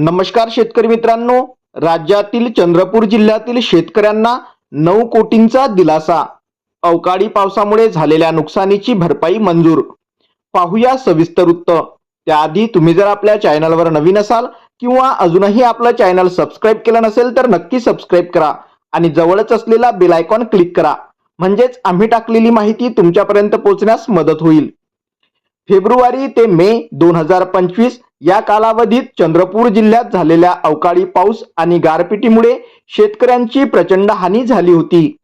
नमस्कार शेतकरी मित्रांनो. राज्यातील चंद्रपूर जिल्ह्यातील शेतकऱ्यांना नऊ कोटींचा दिलासा. अवकाळी पावसामुळे झालेल्या नुकसानीची भरपाई मंजूर. पाहूया सविस्तर वृत्त त्याआधी तुम्ही जर आपल्या चॅनलवर नवीन असाल किंवा अजूनही आपलं चॅनल सबस्क्राईब केलं नसेल तर नक्की सबस्क्राईब करा आणि जवळच असलेला बेल आयकॉन क्लिक करा. म्हणजेच आम्ही टाकलेली माहिती तुमच्यापर्यंत पोहोचण्यास मदत होईल. फेब्रुवारी ते मे दोन हजार पंचवीस या कालावधीत चंद्रपूर जिल्ह्यात झालेल्या अवकाळी पाऊस आणि गारपिटीमुळे शेतकऱ्यांची प्रचंड हानी झाली होती.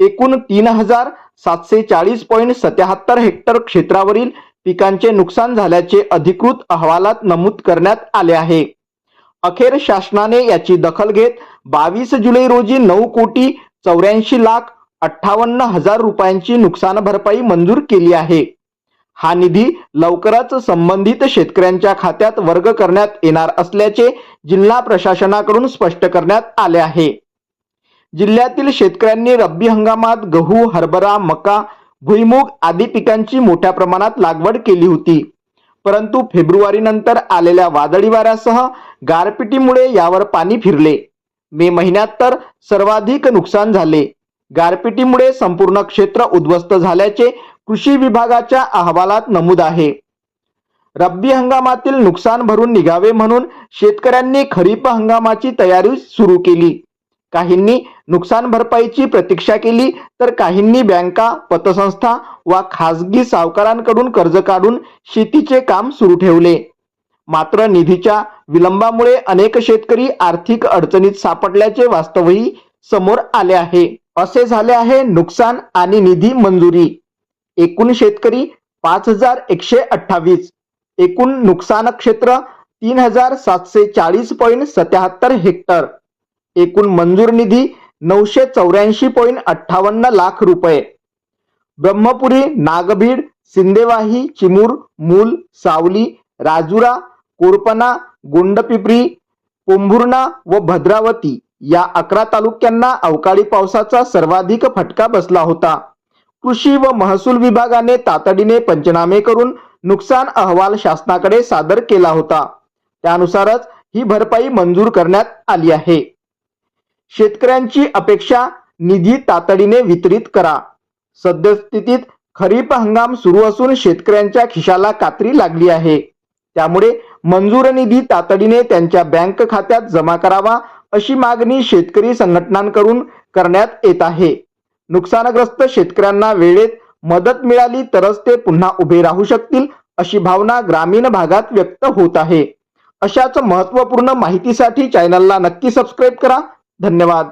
एकूण तीन हजार सातशे चाळीस पॉईंट सत्याहत्तर हेक्टर क्षेत्रावरील पिकांचे नुकसान झाल्याचे अधिकृत अहवालात नमूद करण्यात आले आहे. अखेर शासनाने याची दखल घेत बावीस जुलै रोजी नऊ कोटी चौऱ्याऐंशी लाख अठ्ठावन्न हजार रुपयांची नुकसान भरपाई मंजूर केली आहे. हा निधी लवकरच संबंधित शेतकऱ्यांच्या खात्यात वर्ग करण्यात येणार असल्याचे जिल्हा प्रशासनाकडून स्पष्ट करण्यात आले आहे. जिल्ह्यातील शेतकऱ्यांनी रब्बी हंगामात गहू हरभरा मका भुईमूग आदी पिकांची मोठ्या प्रमाणात लागवड केली होती. परंतु फेब्रुवारी नंतर आलेल्या वादळी वाऱ्यासह गारपिटीमुळे यावर पाणी फिरले. मे महिन्यात तर सर्वाधिक नुकसान झाले. गारपिटीमुळे संपूर्ण क्षेत्र उद्ध्वस्त झाल्याचे कृषी विभागाच्या अहवालात नमूद आहे. रब्बी हंगामातील नुकसान भरून निघावे म्हणून शेतकऱ्यांनी खरीप हंगामाची तयारी सुरू केली. काहींनी नुकसान भरपाईची प्रतीक्षा केली तर काहींनी बँका पतसंस्था वा खासगी सावकारांकडून कर्ज काढून शेतीचे काम सुरू ठेवले. मात्र निधीच्या विलंबामुळे अनेक शेतकरी आर्थिक अडचणीत सापडल्याचे वास्तवही समोर आले आहे. असे झाले आहे नुकसान आणि निधी मंजुरी. एकूण शेतकरी पाच हजार एकशे अठ्ठावीस. एकूण नुकसान क्षेत्र तीन हजार सातशे चाळीस पॉईंट सत्याहत्तर हेक्टर. एकूण मंजूर निधी नऊशे चौऱ्याऐंशी पॉईंट अठ्ठावन्न लाख रुपये. ब्रह्मपुरी नागभीड सिंदेवाही चिमूर मूल सावली राजुरा कोरपना गोंडपिपरी पोंभुर्णा व भद्रावती या अकरा तालुक्यांना अवकाळी पावसाचा सर्वाधिक फटका बसला होता. कृषी व महसूल विभागाने तातडीने पंचनामे करून नुकसान अहवाल शासनाकडे सादर केला होता. त्यानुसारच ही भरपाई मंजूर करण्यात आली आहे. शेतकऱ्यांची अपेक्षा निधी तातडीने वितरित करा. सद्यस्थितीत खरीप हंगाम सुरू असून शेतकऱ्यांच्या खिशाला कात्री लागली आहे. त्यामुळे मंजूर निधी तातडीने त्यांच्या बँक खात्यात जमा करावा अशी मागणी शेतकरी संघटनांकडून करण्यात येत आहे. नुकसानग्रस्त शेतकऱ्यांना वेळेत मदत मिळाली तरच ते पुन्हा उभे राहू शकतील अशी भावना ग्रामीण भागात व्यक्त होत आहे. अशाच महत्त्वपूर्ण माहितीसाठी चॅनलला नक्की सबस्क्राईब करा. धन्यवाद.